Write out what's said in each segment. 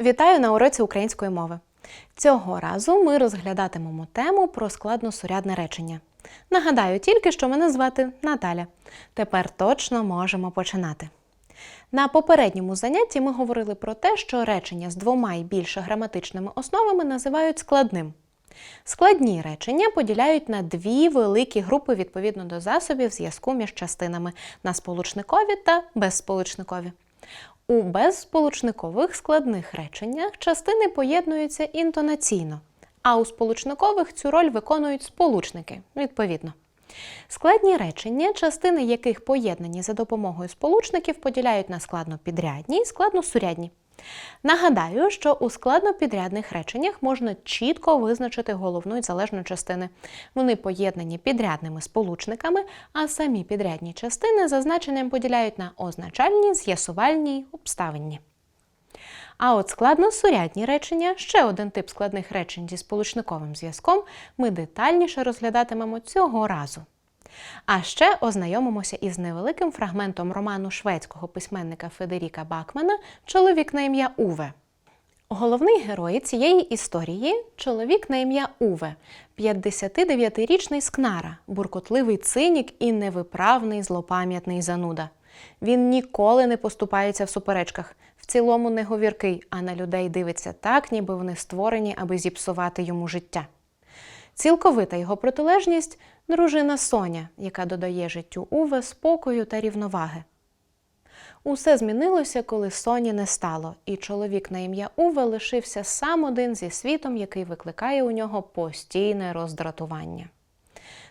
Вітаю на уроці української мови. Цього разу ми розглядатимемо тему про складносурядне речення. Нагадаю тільки, що мене звати Наталя. Тепер точно можемо починати. На попередньому занятті ми говорили про те, що речення з двома і більше граматичними основами називають складним. Складні речення поділяють на дві великі групи відповідно до засобів зв'язку між частинами на сполучникові та безсполучникові. У безсполучникових складних реченнях частини поєднуються інтонаційно, а у сполучникових цю роль виконують сполучники відповідно. Складні речення, частини яких поєднані за допомогою сполучників, поділяють на складно підрядні і складносурядні. Нагадаю, що у складнопідрядних реченнях можна чітко визначити головну і залежну частини. Вони поєднані підрядними сполучниками, а самі підрядні частини за значенням поділяють на означальні, з'ясувальні обставинні. А от складносурядні речення, ще один тип складних речень зі сполучниковим зв'язком, ми детальніше розглядатимемо цього разу. А ще ознайомимося із невеликим фрагментом роману шведського письменника Федеріка Бакмана Чоловік на ім'я Уве. Головний герой цієї історії чоловік на ім'я Уве, 59-річний скнара, буркотливий цинік і невиправний злопам'ятний зануда. Він ніколи не поступається в суперечках, в цілому не говіркий, а на людей дивиться так, ніби вони створені, аби зіпсувати йому життя. Цілковита його протилежність дружина Соня, яка додає життю Уве спокою та рівноваги. Усе змінилося, коли Соні не стало, і чоловік на ім'я Уве лишився сам один зі світом, який викликає у нього постійне роздратування.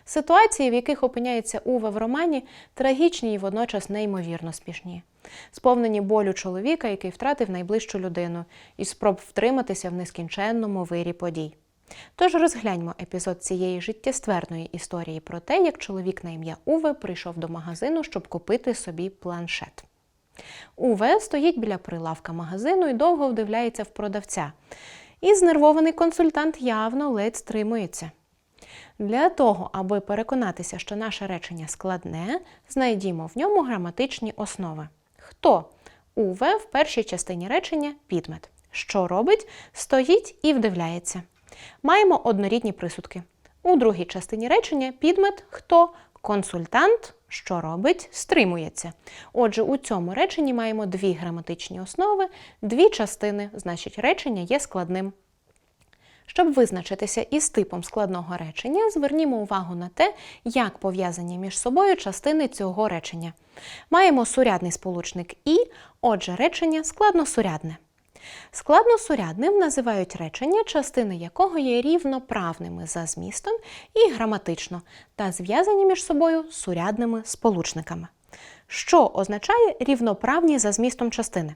Ситуації, в яких опиняється Уве в романі, трагічні і водночас неймовірно смішні. Сповнені болю чоловіка, який втратив найближчу людину, і спроб втриматися в нескінченному вирі подій. Тож розгляньмо епізод цієї життєстверної історії про те, як чоловік на ім'я Уве прийшов до магазину, щоб купити собі планшет. Уве стоїть біля прилавка магазину і довго вдивляється в продавця. І знервований консультант явно ледь стримується. Для того, аби переконатися, що наше речення складне, знайдімо в ньому граматичні основи. Хто? Уве в першій частині речення підмет. Що робить? Стоїть і вдивляється. Маємо однорідні присудки. У другій частині речення підмет хто консультант, що робить, стримується. Отже, у цьому реченні маємо дві граматичні основи, дві частини, значить, речення є складним. Щоб визначитися із типом складного речення, звернімо увагу на те, як пов'язані між собою частини цього речення. Маємо сурядний сполучник і, отже, речення складносурядне. Складносурядним називають речення, частини якого є рівноправними за змістом і граматично, та зв'язані між собою сурядними сполучниками. Що означає рівноправні за змістом частини?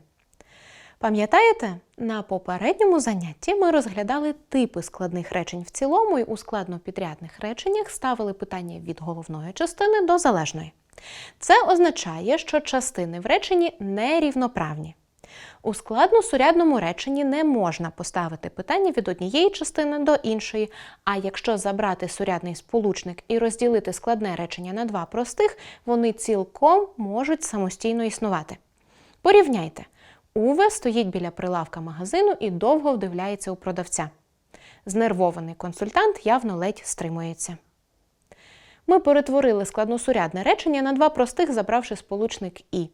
Пам'ятаєте, на попередньому занятті ми розглядали типи складних речень в цілому і у складнопідрядних реченнях ставили питання від головної частини до залежної. Це означає, що частини в реченні нерівноправні. У складносурядному реченні не можна поставити питання від однієї частини до іншої, а якщо забрати сурядний сполучник і розділити складне речення на два простих, вони цілком можуть самостійно існувати. Порівняйте. Уве стоїть біля прилавка магазину і довго вдивляється у продавця. Знервований консультант явно ледь стримується. Ми перетворили складносурядне речення на два простих, забравши сполучник і.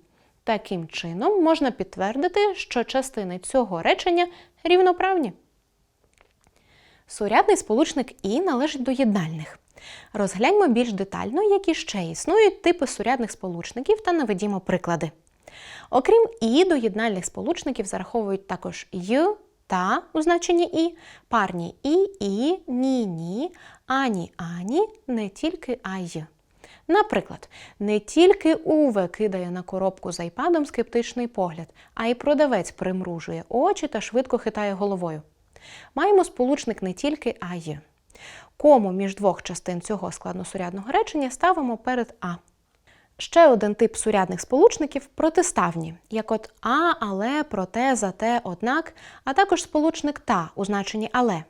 Таким чином можна підтвердити, що частини цього речення рівноправні. Сурядний сполучник І належить до єднальних. Розгляньмо більш детально, які ще існують типи сурядних сполучників та наведімо приклади. Окрім І, до єднальних сполучників зараховують також й, та у значенні І, парні І, І, ні, ні, ані, ані, не тільки а й. Наприклад, не тільки Уве кидає на коробку з айпадом скептичний погляд, а й продавець примружує очі та швидко хитає головою. Маємо сполучник не тільки а й. Кому між двох частин цього складносурядного речення ставимо перед А. Ще один тип сурядних сполучників протиставні, як от а, але, проте, зате, однак, а також сполучник та у значенні але.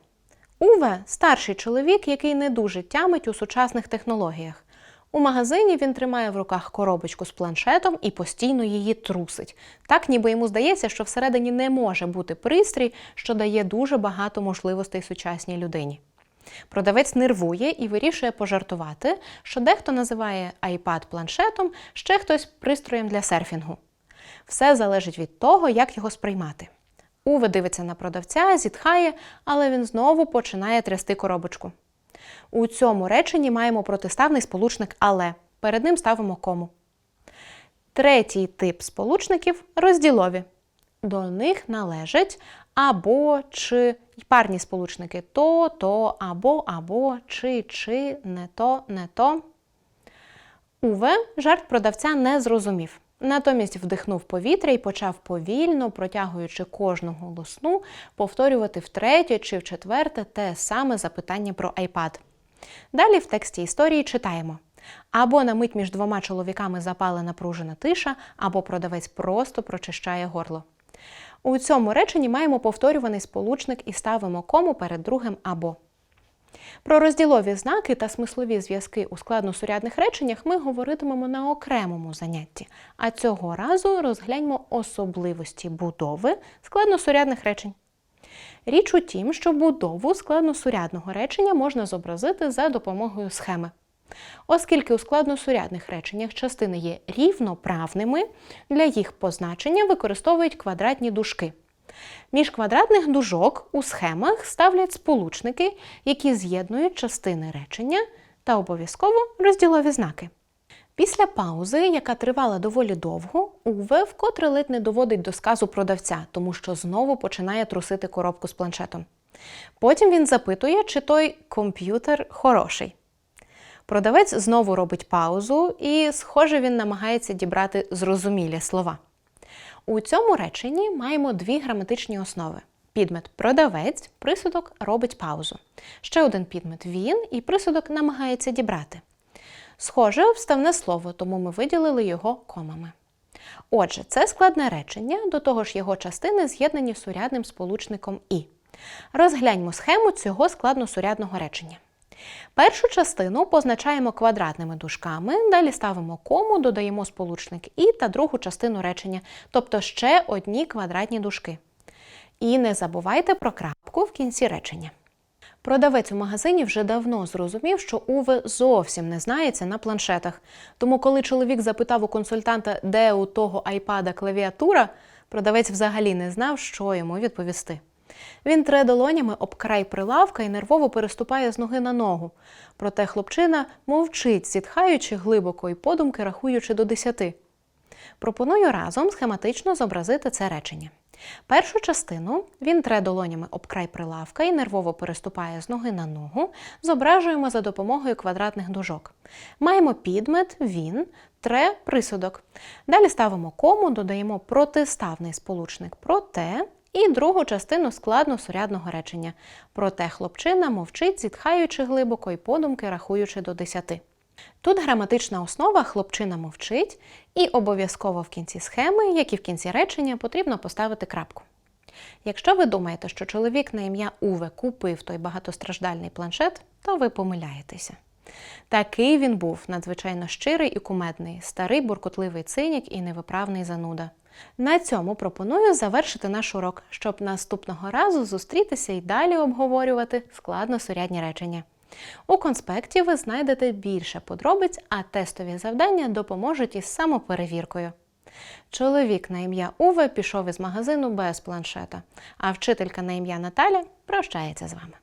Уве старший чоловік, який не дуже тямить у сучасних технологіях. У магазині він тримає в руках коробочку з планшетом і постійно її трусить. Так, ніби йому здається, що всередині не може бути пристрій, що дає дуже багато можливостей сучасній людині. Продавець нервує і вирішує пожартувати, що дехто називає iPad планшетом, ще хтось пристроєм для серфінгу. Все залежить від того, як його сприймати. Уве дивиться на продавця, зітхає, але він знову починає трясти коробочку. У цьому реченні маємо протиставний сполучник але. Перед ним ставимо кому. Третій тип сполучників розділові. До них належать або чи парні сполучники то, то, або, або, чи, чи, не то, не то. Уве жарт продавця не зрозумів. Натомість вдихнув повітря і почав повільно, протягуючи кожну голосну, повторювати втретє чи в четверте те саме запитання про iPad. Далі в тексті історії читаємо. Або на мить між двома чоловіками запала напружена тиша, або продавець просто прочищає горло. У цьому реченні маємо повторюваний сполучник і ставимо кому перед другим або. Про розділові знаки та смислові зв'язки у складносурядних реченнях ми говоритимемо на окремому занятті, а цього разу розгляньмо особливості будови складносурядних речень. Річ у тім, що будову складносурядного речення можна зобразити за допомогою схеми. Оскільки у складносурядних реченнях частини є рівноправними, для їх позначення використовують квадратні дужки. Між квадратних дужок у схемах ставлять сполучники, які з'єднують частини речення та обов'язково розділові знаки. Після паузи, яка тривала доволі довго, Уве вкотре ледь не доводить до сказу продавця, тому що знову починає трусити коробку з планшетом. Потім він запитує, чи той комп'ютер хороший. Продавець знову робить паузу, і, схоже, він намагається дібрати зрозумілі слова. У цьому реченні маємо дві граматичні основи. Підмет продавець, присудок робить паузу. Ще один підмет він і присудок намагається дібрати. Схоже, вставне слово, тому ми виділили його комами. Отже, це складне речення, до того ж його частини з'єднані сурядним сполучником і. Розгляньмо схему цього складносурядного речення. Першу частину позначаємо квадратними дужками, далі ставимо кому, додаємо сполучник і та другу частину речення, тобто ще одні квадратні дужки. І не забувайте про крапку в кінці речення. Продавець у магазині вже давно зрозумів, що Уве зовсім не знається на планшетах. Тому, коли чоловік запитав у консультанта, де у того айпада клавіатура, продавець взагалі не знав, що йому відповісти. Він тре долонями об край прилавка і нервово переступає з ноги на ногу. Проте хлопчина мовчить, зітхаючи глибоко і подумки рахуючи до десяти. Пропоную разом схематично зобразити це речення. Першу частину він тре долонями об край прилавка і нервово переступає з ноги на ногу, зображуємо за допомогою квадратних дужок. Маємо підмет, він, тре, присудок. Далі ставимо кому, додаємо протиставний сполучник проте і другу частину складно сурядного речення. Проте хлопчина мовчить, зітхаючи глибоко і подумки рахуючи до десяти. Тут граматична основа хлопчина мовчить, і обов'язково в кінці схеми, як і в кінці речення, потрібно поставити крапку. Якщо ви думаєте, що чоловік на ім'я Уве купив той багатостраждальний планшет, то ви помиляєтеся. Такий він був надзвичайно щирий і кумедний, старий буркотливий цинік і невиправний зануда. На цьому пропоную завершити наш урок, щоб наступного разу зустрітися і далі обговорювати складно сурядні речення. У конспекті ви знайдете більше подробиць, а тестові завдання допоможуть із самоперевіркою. Чоловік на ім'я Уве пішов із магазину без планшета, а вчителька на ім'я Наталя прощається з вами.